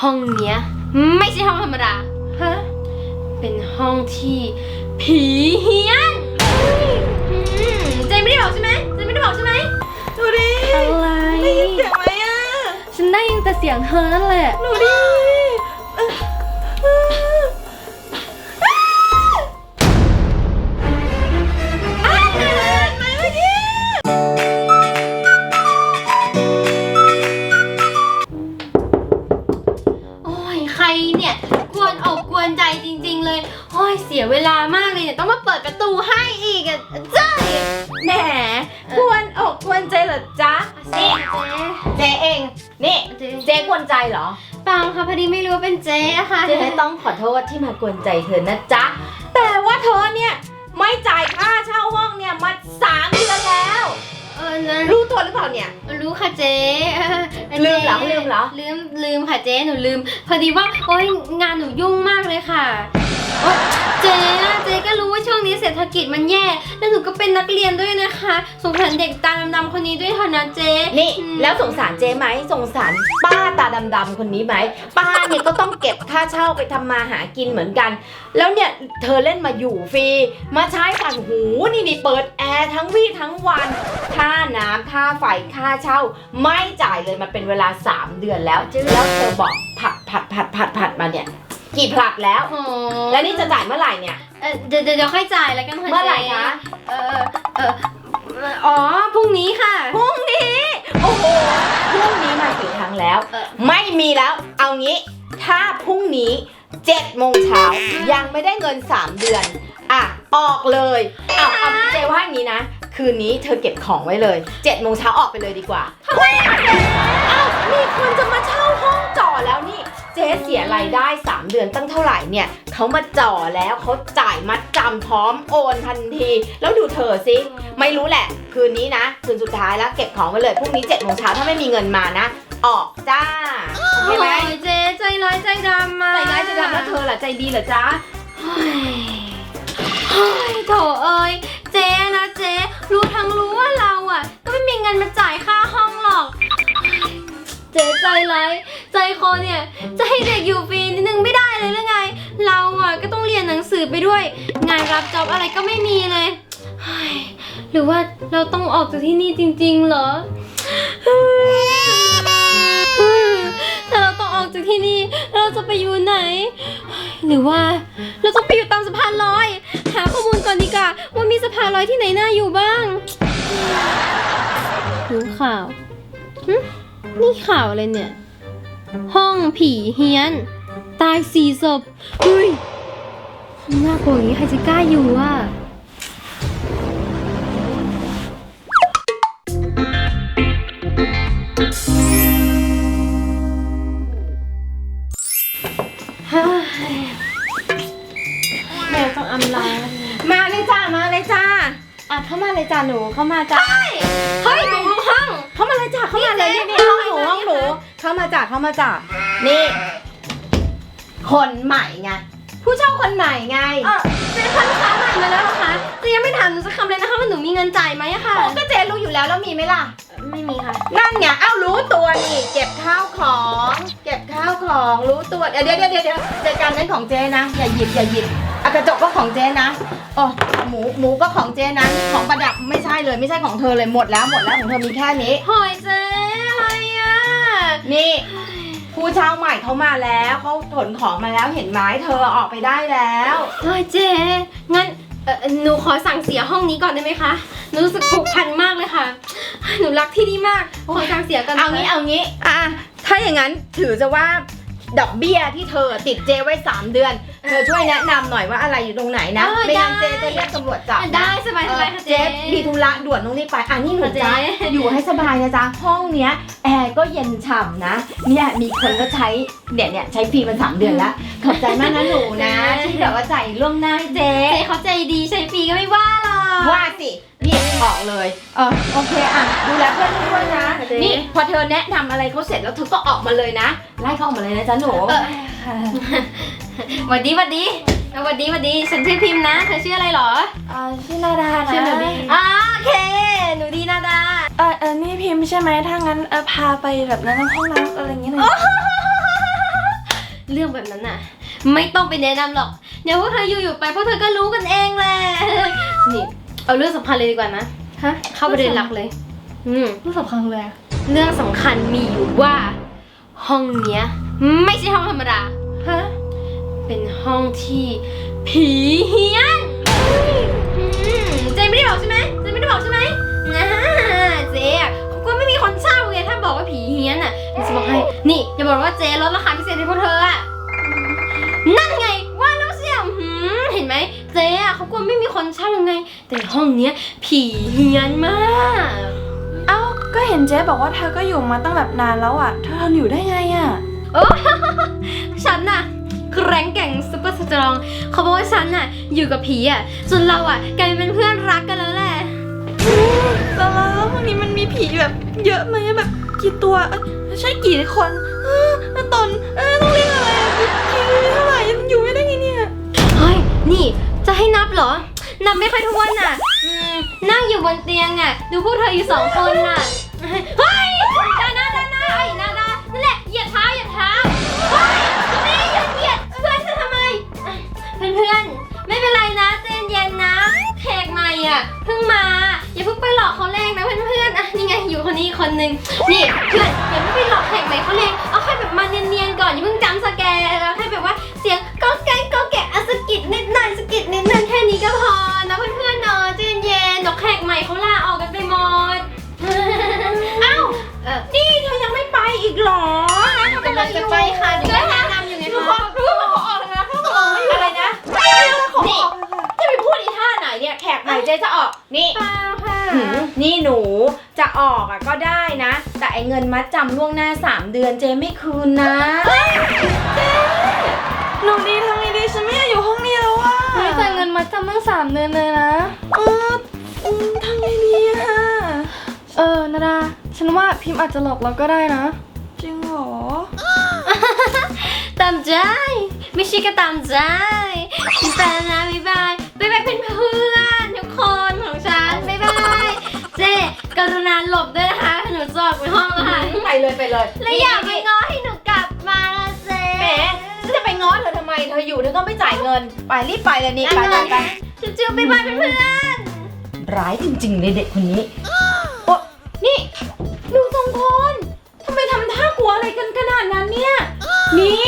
ห้องเนี้ยไม่ใช่ห้องธรรมดา ฮะ เป็นห้องที่ผีเฮี้ยนอืมเจนไม่ได้บอกใช่ไหมเจนไม่ได้บอกใช่ไหม ดูดิอะไร ได้ยินเสียงไหมอะ ฉันได้ยินแต่เสียงเธอนั่นแหละ ดูดิ วนอกกวนใจจริง ๆ เลยโอ้ยเสียเวลามากเลยเนี่ยต้องมาเปิดประตูให้อีกอะเจ้ยแหมกวนอกกวนใจเหรอจ๊ะนี่เจเอง นี่ เจ๊เจกวนใจเหรอปังค่ะพอดีไม่รู้ว่าเป็นเจ๊อะค่ะเจ๊ต้องขอโทษที่มากวนใจเธอนะจ๊ะ แต่ว่าเธอเนี่ย ไม่จ่ายค่าเช่าห้องเนี่ยมาสามเดือนแล้ว เออนะรู้ตัวหรือเปล่าเนี่ย รู้ค่ะเจ๊เออลืมเหรอจ๊ลืมเหรอ ลืมลืมค่ะเจ๊หนูลืม พอดีว่าโอ๊ยงานหนูยุ่งมากเลยค่ะโอ๊ยเจ๊อะ ฐกิจมันแย่ แล้วหนูก็เป็นนักเรียนด้วยนะคะ สงสารเด็กตาดำๆคนนี้ด้วยเถอะนะเจ๊นี่อืมแล้วสงสารเจ๊ไหมสงสารป้าตาดำๆคนนี้ไหมป้าเนี่ยก็ต้องเก็บค่าเช่าไปทำมาหากินเหมือนกัน แล้วเนี่ยเธอเล่นมาอยู่ฟรีมาใช้ผ่านหูนี่นี่เปิดแอร์ทั้งวี่ทั้งวันค่าน้ำค่าไฟค่าเช่า ไม่จ่ายเลยมาเป็นเวลา 3 เดือนแล้ว แล้วเธอบอกผัดผัดผัดผัดผัดมาเนี่ย กี่ผลัดแล้ว โอ้แล้วนี่จะจ่ายเมื่อไหร่เนี่ย เอ่อเดี๋ยวเดี๋ยวเดี๋ยวค่อยจ่ายแล้วกันค่ะเมื่อไหร่จ๊คะ เออเอออ๋อพรุ่งนี้ค่ะ พรุ่งนี้ โอ้โหพรุ่งนี้มากี่ครั้งแล้ว เออ ไม่มีแล้ว เอางี้ ถ้าพรุ่งนี้7โมงเช้ายังไม่ได้เงิน3เดือน อะ ออกเลยเอาเอาเจว่าอย่างนี้นะ คืนนี้เธอเก็บของไว้เลย7โมงเช้าออกไปเลยดีกว่าทำไมอ้าวมีคนจะมาเช่าห้องจ่อแล้วนี่ เจ๊เสียรายได้ 3 เดือนตั้งเท่าไหร่เนี่ยเขามาจ่อแล้วเขาจ่ายมัดจำพร้อมโอนทันที แล้วดูเธอสิ ไม่รู้แหละ คืนนี้นะ คืนสุดท้ายแล้วเก็บของไว้เลยพรุ่งนี้7จ็ดโมงเช้าถ้าไม่มีเงินมานะ ออกจ้าโอเคโอ้ไหมยเจ๊ใจร้ายใจดำมาใจง่ายจะดำแล้วเธอล่ะใจดีเหรอจ๊ะเฮ้ยเฮ้ยโถเอ้ยเจ๊นะเจ๊รู้ทั้งรู้ว่าเราอะ ก็ไม่มีเงินมาจ่ายค่าห้องหรอก เจ๊ใจร้ายใจคอเนี่ย จะให้เด็กอยู่ฟรีนิดนึงไม่ได้เลยหรือไง เราอะก็ต้องเรียนหนังสือไปด้วย งานรับจ็อบอะไรก็ไม่มีเลยเฮ้ยหรือว่าเราต้องออกจากที่นี่จริง ๆ เหรอ ถ้าเราต้องออกจากที่นี่ เราจะไปอยู่ไหน หรือว่าเราต้องไปอยู่ตามสะพานลอย หาข้อมูลก่อนดีกว่าว่ามีสะพานลอยที่ไหนน่าอยู่บ้างดูข่าวหึ นี่ข่าวอะไรเนี่ย ห้องผีเฮี้ยน ตายสี่ศพเฮ้ยน่ากลัวอย่างนี้ใครจะกล้าอยู่อะเฮ้ยแม่ต้องอำลามาเลยจ้ามาเลยจ้าอะเข้ามาเลยจ้าหนูเข้ามาจ้า เฮ้ยหนูรู้ห้อง เข้ามาเลยจ้าเข้ามาเลยนี่นี่เจ๊นี่ห้องหนูนี่ห้องหนูนี่เข้ามาจ้าเข้ามาจ้านี่ คนใหม่ไงผู้เช่าคนใหม่ไงเออเจ๊คะลูกค้าใหม่มาแล้วเหรอคะเจ๊ยังไม่ถามหนูสักคำเลยนะคะว่าหนูมีเงินจ่ายไหมอะค่ะโอ้ก็เจ๊รู้อยู่แล้วแล้วมีไหมล่ะ ไม่มีค่ะ นั่นไงเอ้ารู้ตัวนี่เก็บข้าวของ เก็บข้าวของรู้ตัวเดี๋ยวเดี๋ยวเดี๋ยวเดี๋ยวเจอกันนั้นของเจ๊นะอย่าหยิบอย่าหยิบ อะกระจกก็ของเจ๊นะอ๋อหมูหมูก็ของเจ๊นะของประดับไม่ใช่เลยไม่ใช่ของเธอเลยหมดแล้วหมดแล้วของเธอมีแค่นี้ หอยเจ๊อะไรอะนี่ผู้เช่าใหม่เขามาแล้วเขาขนของมาแล้วเห็นไหมเธอออกไปได้แล้วเฮ้ยเจ๊งั้นเอ่อหนูขอสั่งเสียห้องนี้ก่อนได้ไหมคะหนูรู้สึกผูกพันมากเลยค่ะ หนูรักที่นี่มากขอสั่งเสียกันเอางี้เอางี้อะถ้าอย่างนั้นถือจะว่าดอกเบี้ยที่เธอติดเจไว้ 3 เดือน เธอช่วยแนะนำหน่อยว่าอะไรอยู่ตรงไหนนะไม่งั้นเจจะเรียกตำรวจจับอะนะได้สบายสบายค่ะเจ๊เจ๊ มีธุระด่วนต้องรีบไปอะนี่หนูค่ะเจ๊จ้าอยู่ให้สบายนะจ๊ะห้องเนี้ยแอร์ก็เย็นฉ่ำนะเนี่ยมีคนก็ใช้เนี่ยเนี่ยใช้ฟรีมาสามเดือนแล้วขอบใจมากนะหนูนะที่แบบว่าจ่ายล่วงหน้าให้เจ๊ เจ๊เขาใจดีใช้ฟรีก็ไม่ว่าหรอก ว่าสิ นี่ออกเลย เออโอเคอะ ดูแลเพื่อนด้วยนะค่ะเจ๊นี่พอเธอแนะนำอะไรเขาเสร็จแล้วเธอก็ออกมาเลยนะ ไล่เขาออกมาเลยนะจ๊ะหนูเออหวัดดีหวัดดีหวัดดีหวัดดี ฉันชื่อพิมพ์นะ เธอชื่ออะไรหรออ่าชื่อนาดานะชื่อหนูดีอ่าโอเค หนูดีนาดา เออเออนี่พิมพ์ใช่ไหมถ้างั้นเออพาไปแบบนั้นห้องน้ำอะไรอย่างเงี้ยหน่อยเรื่องแบบนั้นน่ะ ไม่ต้องไปแนะนำหรอก เดี๋ยวพวกเธออยู่ๆไปพวกเธอก็รู้กันเองแหละ นี่ เอาเรื่องสำคัญเลยดีกว่านะ ฮะเข้าประเด็นหลักเลย อืม เรื่องสำคัญเลยอะเรื่องสำคัญมีอยู่ว่า ห้องเนี้ย ไม่ใช่ห้องธรรมดา ฮะ เป็นห้องที่ผีเฮี้ยนอืมเจไม่ได้บอกใช่ไหมเจไม่ได้บอกใช่ไหมนะเจ๊อะเขาก็ไม่มีคนเช่าไงถ้าบอกว่าผีเฮี้ยนอะเดี๋ยวจะบอกให้ นี่อย่าบอกว่าเจ๊ลดราคาพิเศษให้พวกเธออะ นั่นไงว่าแล้วเสียหืมเห็นไหมเจ๊อะเขากลัวไม่มีคนเช่ายังไง แต่ห้องเนี้ยผีเฮี้ยนมาก เอ้า ก็เห็นเจ๊บอกว่าเธอก็อยู่มาตั้งแบบนานแล้วอะเธอทนอยู่ได้ไงอะโอ้ ฉันน่ะแกร่งแกร่งซุปเปอร์สตรอง เขาบอกว่าฉันน่ะอยู่กับผีอะจนเราอะกลายเป็นเพื่อนรักกันแล้วแหละแต่แล้ววันนี้มันมีผีแบบเยอะไหมแบบกี่ตัวเอ้ยใช่กี่คนเออแล้วตนเออต้องเรียกอะไรอะกี่กี่เท่าไหร่มันอยู่ไม่ได้ไงเนี่ย เฮ้ย นี่จะให้นับเหรอ นับไม่ค่อยถ้วนอะ อืมนั่งอยู่บนเตียงอะ ดูพวกเธออยู่สองคนน่ะ เฮ้ยดานาดานาไอ้นาดานั่นแหละ เหยียดเท้าเหยียดเท้าเฮ้ยนี่หยุดเหยียดเพื่อนจะทำไม เพื่อนเพื่อนๆไม่เป็นไรนะใจเย็นนะแขกใหม่อะ เพิ่งมา อย่าเพิ่งไปหลอกเขาแรงนะเพื่อนๆ อะ นี่ไงอยู่คนนี้อีกคนนึง นี่เพื่อนอย่าเพิ่งไปหลอกแขกใหม่เขาแรง นี่หนูจะออกอะก็ได้นะ แต่ไอเงินมัดจำล่วงหน้า 3 เดือนเจ๊ไม่คืนนะหนูดีทำไงดีฉันไม่อยากอยู่ห้องนี้แล้วอะไม่จ่ายเงินมาจำตั้งสามเดือนเลยนะ เอออืมทำไงดีอะเออนาดาฉันว่าพิมพ์อาจจะหลอกเราก็ได้นะ จริงเหรอ ตามใจ ไม่ใช่ก็ตามใจฉันไปแล้วนะบ๊ายบายบ๊ายบายเป็นเพื่อนทุกคน กรุณาหลบด้วยนะคะหนูจะออกไปห้องแล้วค่ะไปเลยไปเลยและอย่าไปง้อให้หนูกลับมานะเจ๊แหมฉันจะไปง้อเธอทำไม เธออยู่เธอก็ไม่จ่ายเงิน ไปรีบไปเลยนี่ไปไปไปจุ๊บๆบ๊ายบายเป็นเพื่อนร้ายจริงๆเลยเด็กคนนี้โอ้นี่หนูสองคนทำไมทำท่ากลัวอะไรกันขนาดนั้นเนี่ย นี่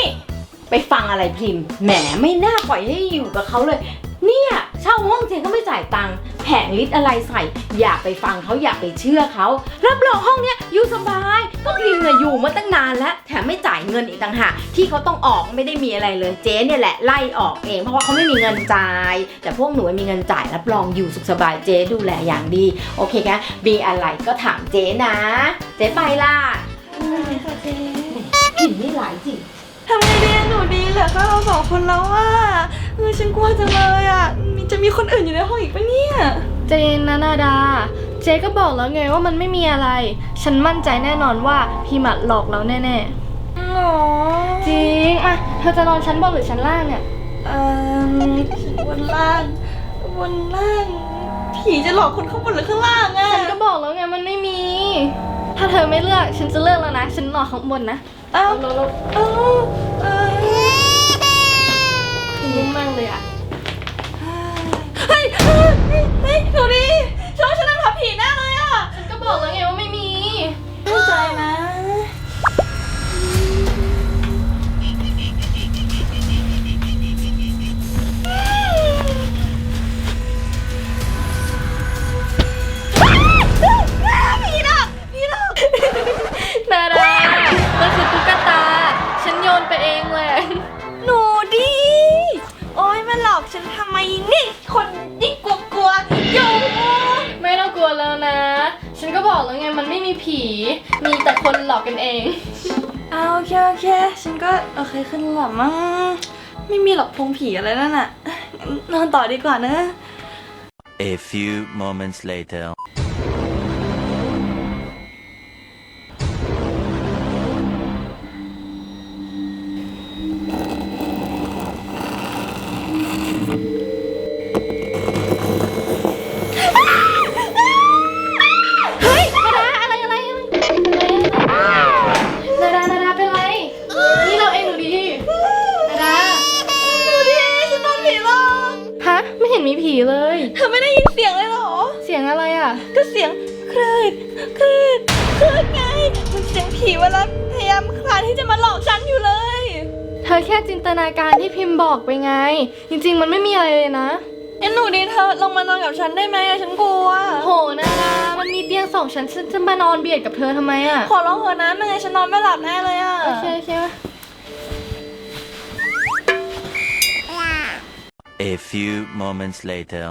ไปฟังอะไรพิมพ์ แหมไม่น่าปล่อยให้อยู่กับเขาเลย เนี่ยเช่าห้องเจนก็ไม่จ่ายตังค์ แผงลิตรอะไรใส่ อย่าไปฟังเขาอย่าไปเชื่อเขา รับรองห้องเนี้ยอยู่สบาย ก็พิมพ์เนี่ยอยู่มาตั้งนานแล้วแถมไม่จ่ายเงินอีกต่างหากที่เขาต้องออกไม่ได้มีอะไรเลยเจ๊เนี่ยแหละไล่ออกเองเพราะว่าเขาไม่มีเงินจ่าย แต่พวกหนูมีเงินจ่ายรับรองอยู่สุขสบายเจ๊ดูแลอย่างดี โอเคงั้นมีอะไรก็ถามเจ๊นะ เจ๊ไปล่ะกลิ่นนี่หลายจริง ทำไงดีอะหนูดีเหลือแค่เราสองคนแล้วอะเออฉันกลัวจังเลยอะมีจะมีคนอื่นอยู่ในห้องอีกปะเนี่ย เจนนะนาดา เจก็บอกแล้วไงว่ามันไม่มีอะไร ฉันมั่นใจแน่นอนว่าพี่หมัดหลอกเราแน่หรอๆ จริงอะเธอจะนอนชั้นบนหรือชั้นล่างเนี่ย เอ่อบนล่างบนล่าง ผีจะหลอกคนข้างบนหรือข้างล่างอะฉันก็บอกแล้วไงมันไม่มี ถ้าเธอไม่เลือกฉันจะเลือกแล้วนะ ฉันนอนข้างบนนะ เอ้าเราเราเอ้าเอ้ยนุ่มมากเลยอะ เฮ้ย เฮ้ย เฮ้ยหนูดี มีแต่คนหลอกกันเอง เอาโอเคโอเค ฉันก็โอเคขึ้นหลับมั้ง ไม่มีหรอกพงผีอะไรนั่นน่ะงั้นนอนต่อดีกว่านะ A few moments later. อแค่จินตนาการที่พิมพ์บอกไปไง จริงๆ มันไม่มีอะไรเลยนะ งั้นหนูดีเธอลงมานอนกับฉันได้ไหมอะฉันกลัว โหนาดามันมีเตียงสองชั้นฉันจะมานอนเบียดกับเธอทำไมอะ ขอร้องเถอะนะไม่งั้นฉันนอนไม่หลับแน่เลยอะโอเคโอเค A few moments later.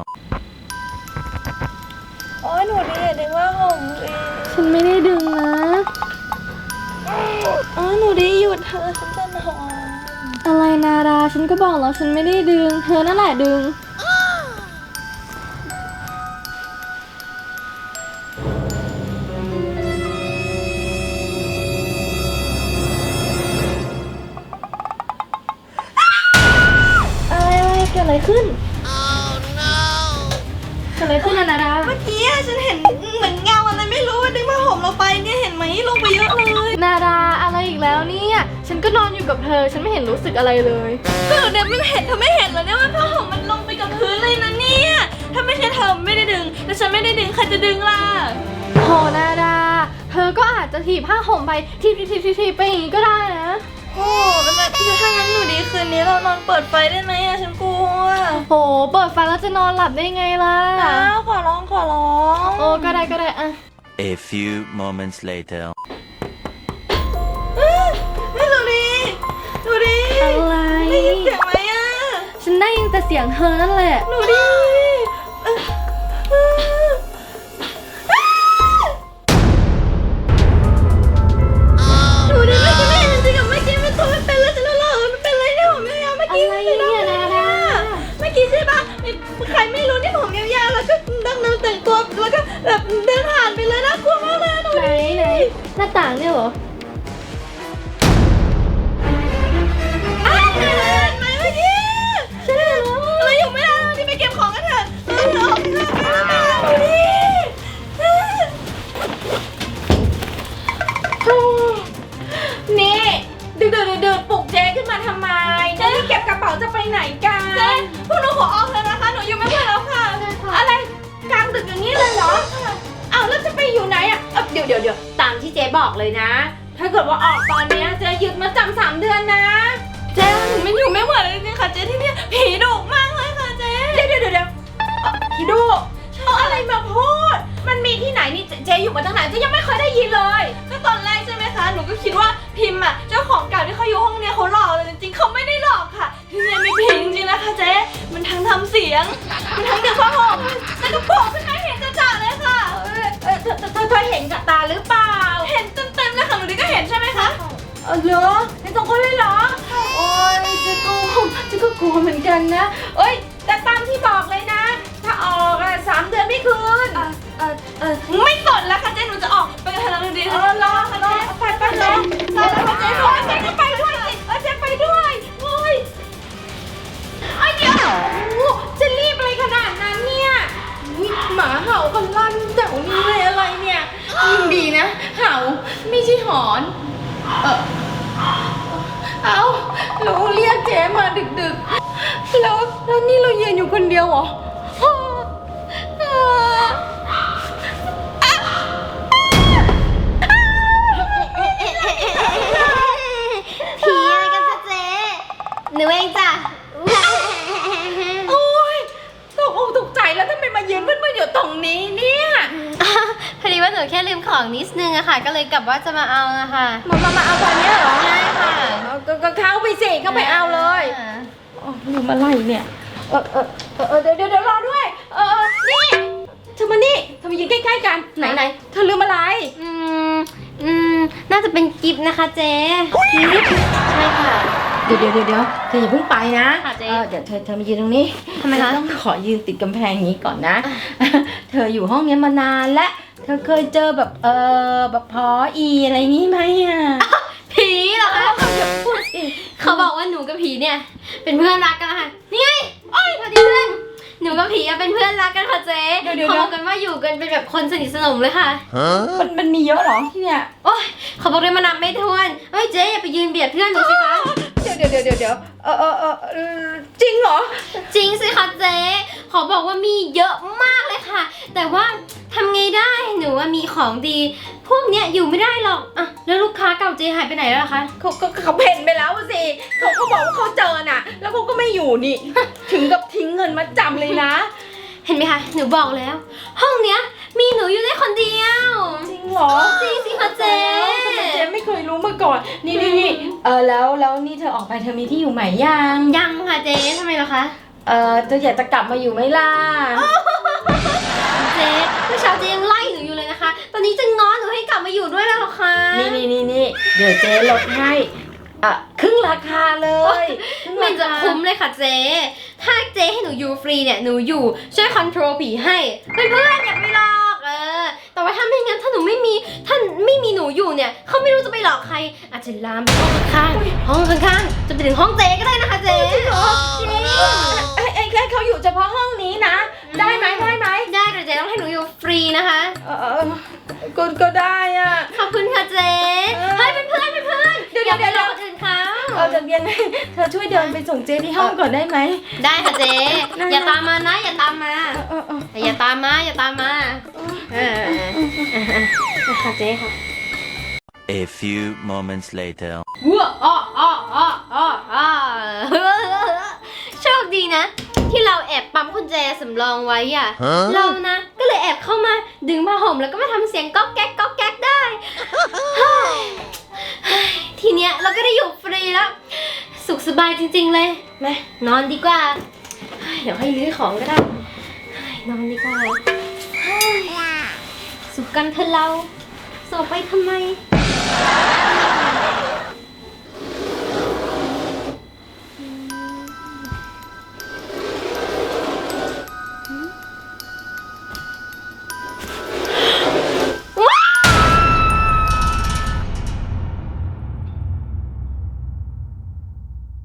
โอ้ยหนูดีอย่าดึงว่าผมสิฉันไม่ได้ดึงนะอ๋อหนูดีหยุดเธอะฉันจะน อะไรนารา ฉันก็บอกแล้วฉันไม่ได้ดึง เธอนั่นแหละดึง อนอยู่กับเธอ ฉันไม่เห็นรู้สึกอะไรเลยก็เดี๋ยวไม่เห็นเธอไม่เห็นเหรอเนี่ยว่าผ้าห่มมันลงไปกับพื้นเลยนะเนี่ย ถ้าไม่ใช่เธอไม่ได้ดึงแต่ฉันไม่ได้ดึงใครจะดึงล่ะโหนาดา เธอก็อาจจะถีบผ้าห่มไปทีบทีบทีบทีบไปอย่างนี้ก็ได้นะ โอ้แล้วแบบถ้างั้นหนูดีคืนนี้เรานอนเปิดไฟได้ไหมอะฉันกลัวโหเปิดไฟแล้วจะนอนหลับได้ไงล่ะ อ้าวขอร้องขอร้อง โอ้ก็ได้ก็ได้อะ A few moments later. ฉันได้ยินแต่เสียงเธอนั่นแหละ หนูดี นี่ดึกดึกดึกปลุกเจ๊ขึ้นมาทำไมเจ๊เก็บกระเป๋าจะไปไหนกันเจ๊พวกหนูขอออกเลยนะคะ หนูอยู่ไม่ไหวแล้วค่ะ อะไรกลางดึกอย่างนี้เลยเหรออ้าวแล้วจะไปอยู่ไหนอะเอ้าเดี๋ยวเดี๋ยวเดี๋ยวตามที่เจ๊บอกเลยนะ ถ้าเกิดว่าออกตอนเนี้ยเจ๊ยึดมาจำสามเดือนนะ เจ๊หนูไม่อยู่ไม่ไหวเลยจริงๆค่ะเจ๊ที่เนี่ยผีดุมากเลยค่ะเจ๊เดี๋ยวเดี๋ยวเดี๋ยวเดี๋ยวเอ่อพี่ดูเอาอะไรมาพูด มันมีที่ไหนนี่เจ๊เจ๊อยู่มาตั้งนานเจ๊ยังไม่เคยได้ยินเลยก็ตอนแรกใช่ไหม คะหนูก็คิดว่าพิมพ์อะเจ้าของเก่าที่เขาอยู่ห้องเนี่ยเขาหลอกแต่จริงๆเขาไม่ได้หลอกค่ะที่เนี่ยมีผีจริงๆนะคะเจ๊มันทั้งทำเสียง มันทั้งเด็กผ้าห่มแล้วก็โผล่ขึ้นมาเห็นจ่าๆเลยค่ะ เออเออเธอเธอเธอเธอเห็นกับตาหรือเปล่าเห็นเต็มๆเลยค่ะหนูดีก็เห็นใช่ไหมคะเออเหรอในตรงคนเลยเหรอ โอ้ยเจ๊ก็เจ๊ก็กลัวเหมือนกันนะ เอ้ย แต่ตามที่บอกเลยนะ ถ้าออกอะสามเดือนไม่คืน เออเออเออไม่สนแล้วค่ะเจ๊หนูจะออกไปกันเถอะนะหนูดีเออรอรอไป ไปรอรอแล้วเจ๊รอเจ๊ก็ไปด้วยสิเอ องจ้ะโอ้ยตกอกตกใจแล้วทำไมมายืนมืดๆอยู่ตรงนี้เนี่ยพอดีว่าหนูแค่ลืมของนิดนึงอะค่ะ ก็เลยกลับว่าจะมาเอาอะค่ะมามามาเอาตอนเนี้ยเหรอใช่ค่ะเอาก็ก็เข้าไปสิเข้าไปเอาเลยอ๋อลืมอะไรเนี่ยเออเออเออเออเดี๋ยวเดี๋ยวเดี๋ยวรอด้วย เออเออนี่เธอมานี่เธอมายืนใกล้ๆกันไหนไหนเธอลืมอะไร อืมอืมน่าจะเป็นกิฟต์นะคะเจ๊กิฟต์ใช่ค่ะเดี๋ยวเดี๋ยวเดี๋ยวเดี๋ยวเธออย่าเพิ่งไปนะค่ะเจ๊เออเดี๋ยวเธอเธอมายืนตรงนี้ทำไมคะ เธอต้องขอยืนติดกำแพงอย่างนี้ก่อนนะ เธออยู่ห้องนี้มานานและเธอเคยเจอแบบเออแบบพออีอะไรนี้ไหมอะผีเหรอคะเขาบอกว่าหนูกับผีเนี่ย เป็นเพื่อนรักกันค่ะนี่ไงโอ้ยพอดีเพื่อนหนูกับผีอะเป็นเพื่อนรักกันค่ะเจ๊เดี๋ยวเดี๋ยวเขาบอกกันว่าอยู่กันเป็นแบบคนสนิทสนมเลยค่ะ Huh? มันมันมีเยอะเหรอที่เนี่ย โอ้ยเขาบอกเลยมานับไม่ถ้วนเฮ้ยเจ๊อย่าไปยืนเบียดเพื่อนหนูสิคะ เจ๊เดี๋ยวเดี๋ยวเดี๋ยวเดี๋ยวเออเออเออเออจริงเหรอ จริงสิคะเจ๊ ขอบอกว่ามีเยอะมากเลยค่ะ แต่ว่าทำไงได้หนูว่ามีของดี พวกเนี้ยอยู่ไม่ได้หรอกอะแล้วลูกค้าเก่าเจ๊หายไปไหนแล้วล่ะคะ เขาเขาเขาเพ่นไปแล้วสิเขาก็บอกว่าเขาเจอน่ะ แล้วเขาก็ไม่อยู่นี่ ถึงกับทิ้งเงินมาจำเลยนะ เห็นไหมคะ หนูบอกแล้ว ห้องเนี้ย มีหนูอยู่ได้คนเดียว จริงเหรอจริงสิคะเจ๊เจ๊ไม่เคยรู้มาก่อน นี่นี่นี่เออแล้วแล้วนี่เธอออกไปเธอมีที่อยู่ใหม่ยังยังค่ะเจ๊ทำไมล่ะคะ เออเธออยากจะกลับมาอยู่ไหมล่ะเจ๊เมื่อเช้าเจ๊ยังไล่หนูอยู่เลยนะคะ ตอนนี้จะง้อหนูให้กลับมาอยู่ด้วยแล้วเหรอคะ นี่นี่นี่นี่เดี๋ยวเจ๊ลดให้ อะครึ่งราคาเลยครึ่งไม่ราจะคาคุ้มเลยค่ะเจ๊ ถ้าเจ๊ให้หนูอยู่ฟรีเนี่ย หนูอยู่ช่วยคอนโทรลผีให้ เพื่อนๆอย่าไปหลอกเออ แต่ว่าถ้าไม่งั้นถ้าหนูไม่มี ถ้าไม่มีหนูอยู่เนี่ย เขาไม่รู้จะไปหลอกใคร อาจจะลามไปห้องข้างๆห้องข้างๆ จะไปถึงห้องเจ๊ก็ได้นะคะเจ๊จริงไอ้ไอ้แค่เขาอยู่เฉพาะห้องนี้นะ ได้ไหมได้ไหมได้แต่เจ๊ต้องให้หนูอยู่ฟรีนะคะ เออเออก็ก็ได้อะ ขอบคุณ เออจะเรียนไหมเธอช่วยเดินไปส่งเจ๊ที่ห้องก่อนได้ไหม ได้ค่ะเจ๊ อย่าตามมานะ อย่าตามมาเออเอออย่าตามมา อย่าตามมาเออค่ะเจ๊ค่ะ A few moments later. ว้าอ้ออ้ออ้ออ้ออ้อโชคดีนะ ที่เราแอบปั๊มกุญแจสำรองไว้อะเรานะ ก็เลยแอบเข้ามาดึงผ้าห่มแล้วก็มาทำเสียงก๊อกแก๊กก๊อกแก๊กได้เฮ้ยเฮ้ย ทีเนี้ยเราก็ได้อยู่ฟรีแล้ว สุขสบายจริง ๆ เลยมานอนดีกว่าเฮ้ยเดี๋ยวให้รื้อของก็ได้เฮ้ยนอนดีกว่าเฮ้ยสุขกันเถอะเราสอบไปทำไม